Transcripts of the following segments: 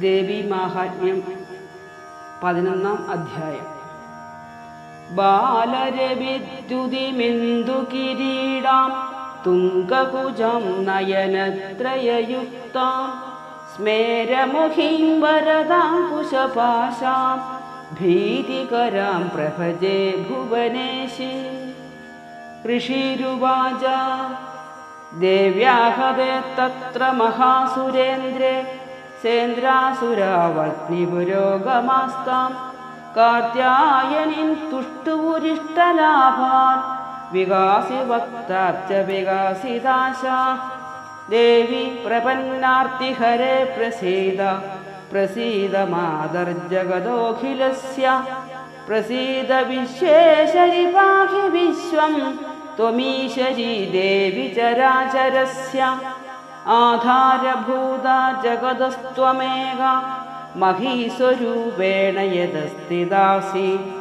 ദേവീമാഹാത്മ്യം പതിനൊന്നാം അധ്യായം ബാലരവിദ്യുതിമിന്ദു കിരീടാം തുങ്കകുജം നയനത്രയയുക്താം സ്മേരമുഖീം വരദാങ്കുശപാശാം ഭീതികരാം പ്രഭജേ ഭുവനേശി ഋഷിരുവാച ദേവ്യാഹതേ തത്ര മഹാസുരേന്ദ്രേ सेन्द्रासुरावर्नि पुरोगमास्तां कात्यायनीं तुष्टुवरिष्टाभान् विकासि वक्तार्चविकासिदा देवि प्रपन्नार्तिहरे प्रसीद प्रसीदमादर्जगदोऽखिलस्य देवि चराचरस्य। आधारभूता जगदस्त्वमेका महीस्वरूपेण यदस्तिदासि।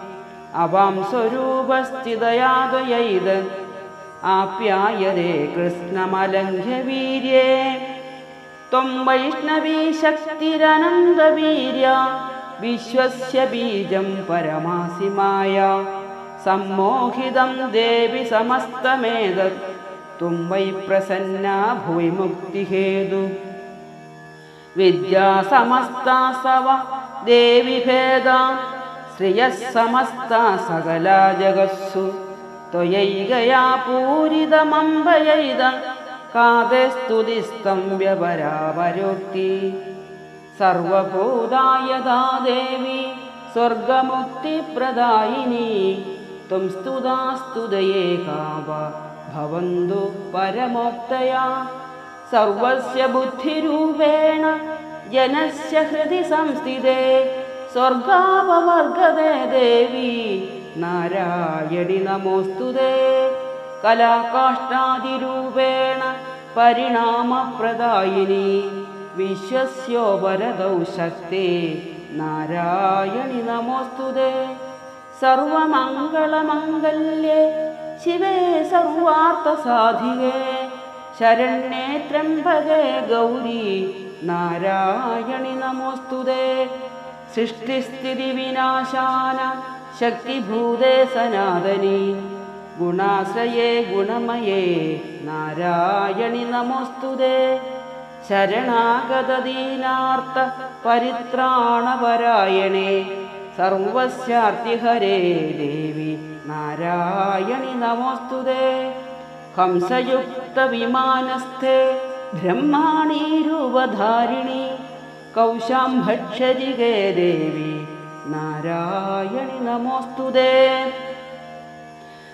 अवां स्वरूपस्थितया त्वयैद आप्यायते कृष्णमलङ्घ्य वीर्ये त्वं वैष्णवी शक्तिरनन्दवीर्या विश्वस्य बीजं परमासि माया। सम्मोहितं देवि समस्तमेतत् त्वं वै प्रसन्ना भुवि मुक्तिहेतु। विद्या समस्ता सव देवि भेदा श्रियः समस्ता सकला जगत्सु। त्वयैकया पूरितमम्बयैद कादे स्तुतिस्तं व्यपरापरोक्ति सर्वभूतायदा देवी स्वर्गमुक्तिप्रदायिनी त्वं स्तुता स्तुदये काव भवन्तु परमोक्तया सर्वस्य बुद्धिरूपेण जनस्य हृदि संस्थिते स्वर्गापवर्गदे देवी नारायणि नमोऽस्तु ते कलाकाष्ठादिरूपेण परिणामप्रदायिनी विश्वस्योपरदौ शक्ते नारायणि नमोऽस्तु ते सर्वमङ्गलमङ्गल्ये ശിവേ സർവാർത്ഥസാധികേ ശരണ്യേ ത്രംബകേ ഗൗരി നാരായണി നമോസ്തുതേ. സൃഷ്ടിസ്ഥിതി വിനാശാന ശക്തിഭൂതേ സനാതനി. ഗുണാശ്രയേ ഗുണമയേ നാരായണി നമോസ്തുതേ. ശരണാഗതദീനാർത്ഥ പരിത്രാണപരായണേ സർവസ്യാർത്തിഹരേ ദേവി देवि नारायणि नमोऽस्तु ते हंसयुक्तविमानस्थे ब्रह्माणीरूपधारिणि कौशाम्भक्षरिगे देवि नारायणि नमोऽस्तु ते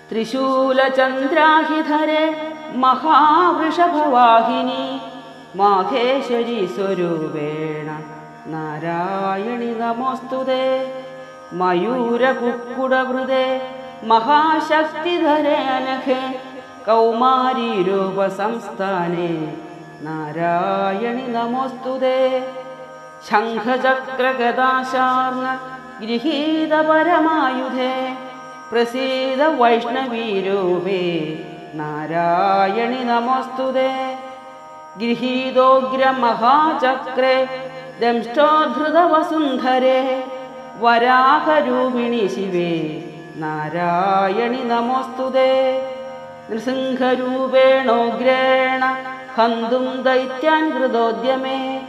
त्रिशूलचन्द्राहिधरे महावृषभवाहिनी माहेश्वरी स्वरूपेण नारायणि नमोऽस्तु ते मयूरकुक्कुडवृदे മഹാശക്തിധരനഹ് കൗമാരി രൂപ സംസ്ഥാനേ നാരായണി നമോസ്തുതേ. ശംഖചക്രഗദാശാർണ ഗൃഹീത പരമായുധേ പ്രസീത വൈഷ്ണവീരൂപേ നാരായണി നമോസ്തുതേ. ഗൃഹീതോഗ്രമഹാചക്രേ ദംഷ്ടോധൃതവസുന്ധരേ വരാഹരൂപിണി ശിവേ. നാരായണി നമോസ്തുതേ നൃസിംഹരൂപേണോഗ്രേണ ഹന്തും ദൈത്യാൻ കൃതോദ്യമേ.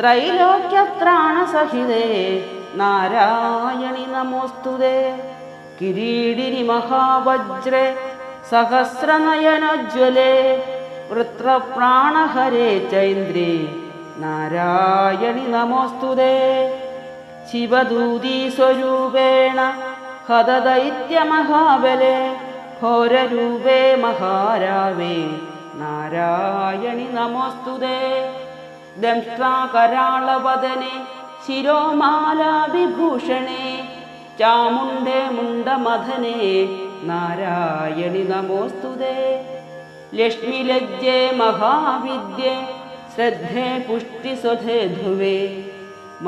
ത്രൈലോക്യത്രാണസഹിതേ. നാരായണി നമോസ്തുതേ കിരീടിനി മഹാവജ്രേ സഹസ്രനയനോജ്വലേ. വൃത്രപ്രാണഹരേ ചൈന്ദ്രേ. നാരായണി നമോസ്തുതേ ശിവദൂതീസ്വരൂപേണ हतदैत्यमहाबले घोररूपे महारावे नारायणि नमोऽस्तु ते दंष्ट्राकराळवदने शिरोमालाविभूषणे चामुण्डे मुण्डमथने नारायणि नमोऽस्तु ते लक्ष्मीलज्जे महाविद्ये श्रद्धे पुष्टिसुधे ध्रुवे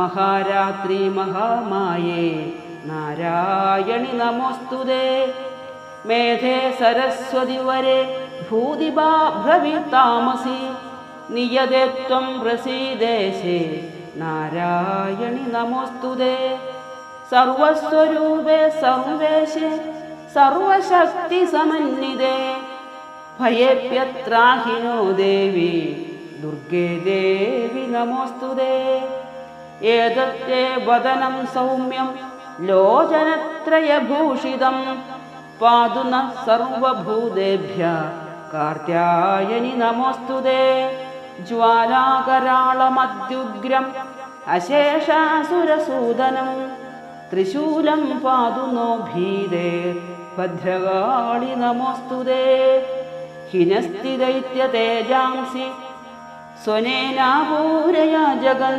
महारात्रि महामाये നാരായണി നമോസ്തുതേ. മേധേ സരസ്വതി വരെ ഭൂതിഭാ ഭ്രവിത്താമസി നിയതേ ത്വം പ്രസീദേശേ നാരായണി നമോസ്തുതേ. സർവസ്വരൂപേ സർവേശേ സർവശക്തി സമന്വിതേ. ഭയേപ്യത്രാഹിനോ ദേവി ദുർഗേ ദേവി നമോസ്തുതേ. ഏതത്തെ വദനം സൗമ്യം ലോചനത്രയഭൂഷിതം പാതുന സർവഭൂതേഭ്യ കാർത്യായനി നമോസ്തുതേ ജ്വാലാകരാളമദ്യുഗ്രം അശേഷാസുരസൂദനം ത്രിശൂലം പാതുനോ ഭീരേ ഭദ്രകാളി നമോസ്തുതേ ഹിനസ്തി ദൈത്യതേജാംസി സ്വനേനാപൂരയാ ജഗൻ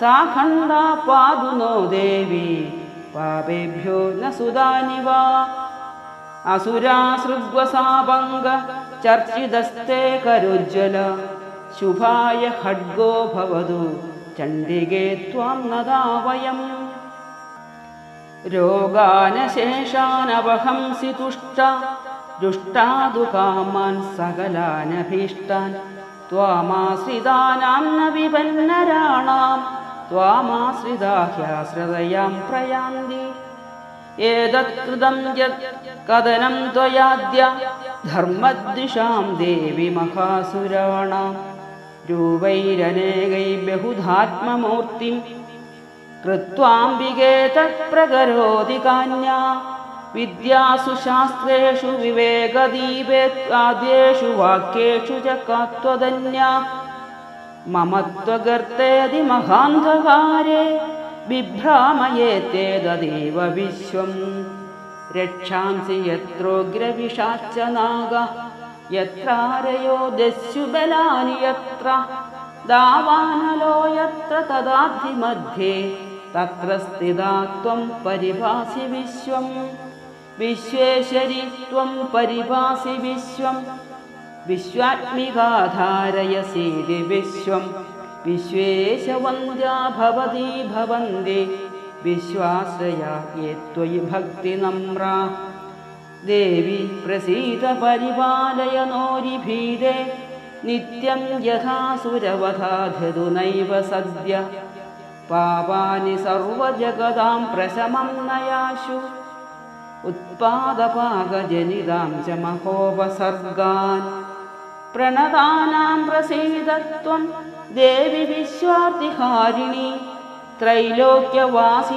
സാഖണ്ഡാ പാതുനോ ദേവീ पापेभ्यो न सुदानि वा? असुरासृग्वसापङ्ग चर्चितस्ते करोज्ज्वल शुभाय खड्गो भवतु चण्डिके त्वां नदा वयम्। रोगानशेषानवहंसि तुष्ट दुष्टादु सकलानभीष्टान् त्वामाश्रितानां न विपन्नराणां त्वामाश्रिता ह्याश्रदयां प्रयान्ति एतत्कृतं यत् कथनं त्वयाद्य धर्मद्विषां देवि महासुराणां। रूपैरनेकै बहुधात्ममूर्तिं कृत्वाम्बिके तत्प्रकरोति कान्या। विद्यासु शास्त्रेषु विवेकदीपेत्याद्येषु वाक्येषु च कात्वदन्या मम त्वगर्तेदि महान्धकारे बिभ्रामयेते तदेव विश्वम्। रक्षांसि यत्रोग्रविशाच्च नाग यत्रारयो दस्युबलानि यत्र दावानलो यत्र तदाधिमध्ये तत्र स्थिता त्वं परिभासि विश्वम्। विश्वेश्वरि त्वं परिभासि विश्वं विश्वात्मिकाधारयसीति विश्वं। विश्वेशवन्द्या भवती भवन्ति। विश्वाश्रया ये त्वयि भक्तिनम्रा देवि प्रसीद परिपालय नोरिभीरे नित्यं यथा सुरवधाधतु नैव सद्य। पापानि सर्वजगदां प्रशमं नयाशु। उत्पादपाकजनितां च महोपसर्गान् പ്രണതാനാം പ്രസീതത്വം ദേവി വിശ്വാർത്തിഹാരിണി ത്രൈലോക്യവാസിനാമീഠേ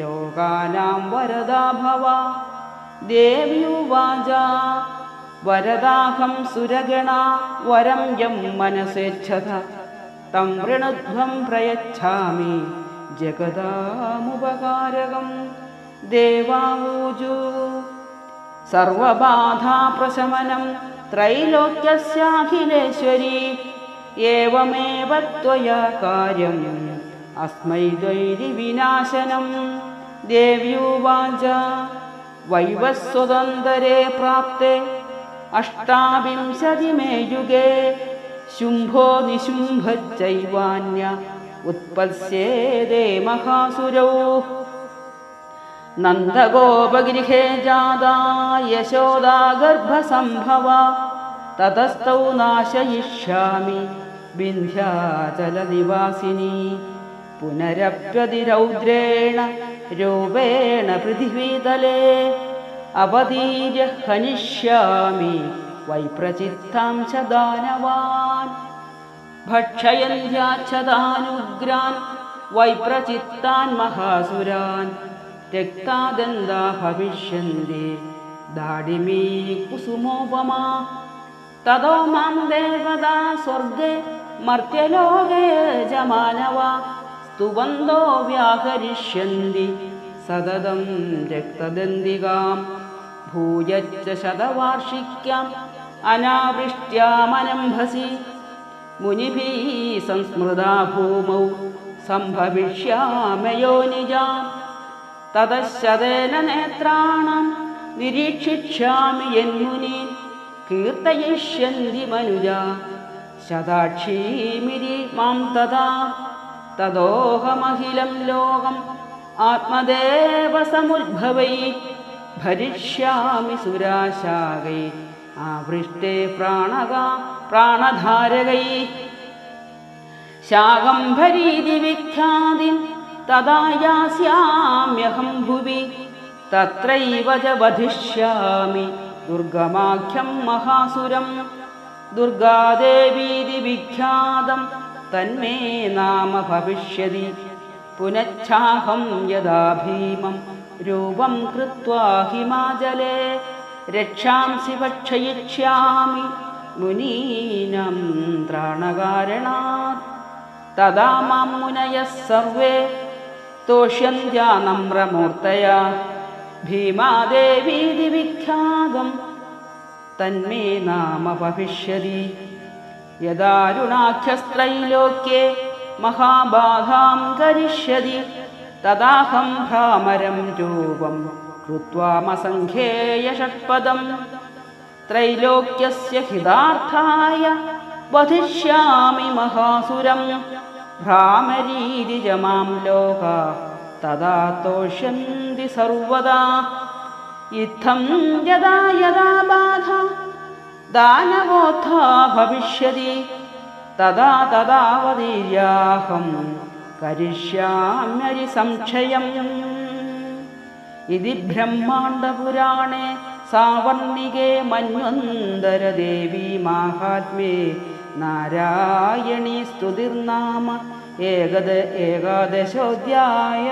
ലോകാനാം വരദാ ഭവ ദേവ്യുവാച വരദാഹം സുരഗണ വരം യം മനസേച്ഛത തം വൃണധ്വം പ്രയച്ഛാമി ജഗദാമുപകാരകം. ദേവാവൂജു സർവബാധാപ്രശമനം त्रैलोक्यस्याखिलेश्वरी एवमेव त्वया कार्यम्। अस्मै द्वैरिविनाशनं देव्युवाच वैवस्वतन्तरे प्राप्ते अष्टाविंशतिमे युगे शुम्भो निशुम्भच्चैवान्य उत्पत्स्येदे महासुरौ नन्दगोपगृहे जादा यशोदा गर्भसम्भवा ततस्तौ नाशयिष्यामि विन्ध्याचलनिवासिनी पुनरप्यतिरौद्रेण रूपेण पृथिवीतले अवतीर्य हनिष्यामि वैप्रचित्तां च दानवान्। भक्षयन्त्याच्छदानुग्रान् वैप्रचित्तान् महासुरान् त्यक्तादन्दा भविष्यन्ति दाडिमी कुसुमोपमा ततो मां देवता स्वर्गे मर्त्यलोके जमानवा स्तुवन्दो व्याहरिष्यन्ति सततं रक्तदन्दिकां भूयच्च शतवार्षिक्याम् अनावृष्ट्यामनम्भसि मुनिभिः संस्मृता भूमौ सम्भविष्यामयो निजाम् തതശതേന നേത്രാണം. നിരീക്ഷിക്ഷ്യാമി യന്മുനീൻ കീർത്തയിഷ്യന്തി മനുജ. ശതാക്ഷീമിരി മാം തഥാ. തദോഹമഹിലം ലോകം ആത്മദേവ സമുദ്ഭവൈ ഭരിഷ്യാമി സുരാശാകൈ. ആവൃഷ്ടേ പ്രാണക പ്രാണധാരകൈ. ശാകം ഭരീതി വിഖ്യാതി. तदा यास्याम्यहं भुवि तत्रैव च वधिष्यामि दुर्गमाख्यं महासुरं दुर्गादेवीति विख्यातं तन्मे नाम भविष्यति। पुनच्छाहं यदा भीमं रूपं कृत्वा हिमाचले रक्षांसि भक्षयिष्यामि मुनीनां त्राणकारणात्। तदा मां मुनयः सर्वे तोष्यन्त्या नम्रमूर्तया भीमादेवीति विख्यातं तन्मे नाम भविष्यति यदारुणाख्यस्त्रैलोक्ये महाबाधां करिष्यति। तदाहं भ्रामरं रूपं कृत्वामसङ्ख्येयषट्पदं त्रैलोक्यस्य हितार्थाय वधिष्यामि महासुरं ഭ്രാമരീതിജമാം ലോക തഥാ തോഷ്യന്തി സർവദാ. ഇത്തം യഥാ യഥാ ബാധ ദാനവോത്ഥ ഭവിഷ്യതി തഥാ തഥാവതീര്യാഹം കരിഷ്യാമ്യരി സംശയം. ഇതി ബ്രഹ്മാണ്ടപുരാണേ സാവർണികേ മന്വന്തരദേവീ മാഹാത്മ്യേ നാരായണി സ്തുതിർനാമ. ഏകദ ഏകാദശോധ്യായ.